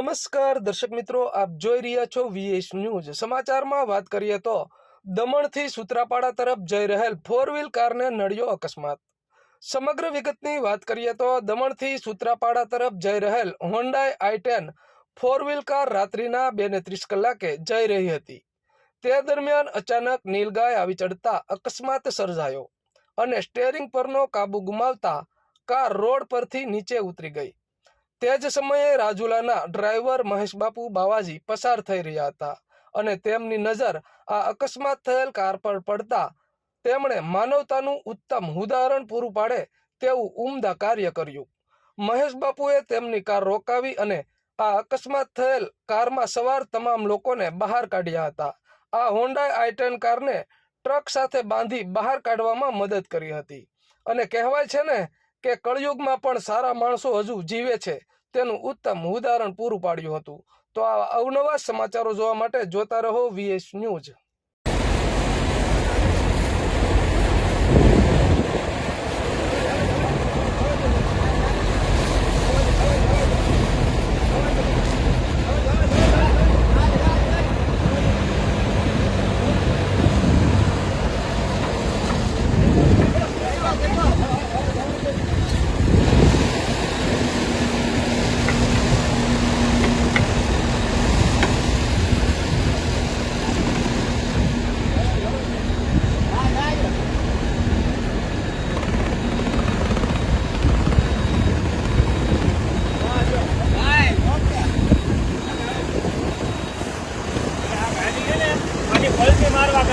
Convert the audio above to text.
નમસ્કાર, દર્શક મિત્રો, આપ જોઈ રહ્યા છો વીએસ ન્યૂઝ. સમાચારમાં વાત કરીએ તો, દમણથી સુત્રાપાડા તરફ જઈ રહેલ ફોર વ્હીલ કારને નડ્યો અકસ્માત. સમગ્ર વિગતની વાત કરીએ તો, દમણથી સુત્રાપાડા તરફ જઈ રહેલ Hyundai I ten four wheel car રાત્રિના બે ને ત્રીસ કલાકે જઈ રહી હતી. તે દરમિયાન અચાનક નીલગાય આવી ચડતા અકસ્માત સર્જાયો અને સ્ટેરિંગ પરનો કાબુ ગુમાવતા કાર રોડ પરથી નીચે ઉતરી ગઈ. તે જ સમયે રાજુલાના ડ્રાઈવર મહેશબાપુ બાવાજી પસાર થઈ રહ્યા હતા અને તેમની નજર આ અકસ્માત થયેલ કાર પર પડતા તેમણે માનવતાનું ઉત્તમ ઉદાહરણ પૂરું પાડે તેવું ઉમદા કાર્ય કર્યું. મહેશબાપુએ તેમની કાર રોકાવી અને આ અકસ્માત થયેલ કારમાં સવાર તમામ લોકોને બહાર કાઢ્યા હતા. આ હોન્ડા આઈટેન કારને ટ્રક સાથે બાંધી બહાર કાઢવામાં મદદ કરી હતી. અને કહેવાય છે ને કે કળયુગમાં પણ સારા માણસો હજુ જીવે છે. તેનું ઉત્તમ ઉદાહરણ પૂરું પાડ્યું હતું. તો આ અવનવા સમાચારો જોવા માટે જોતા રહો વીએસ ન્યૂઝ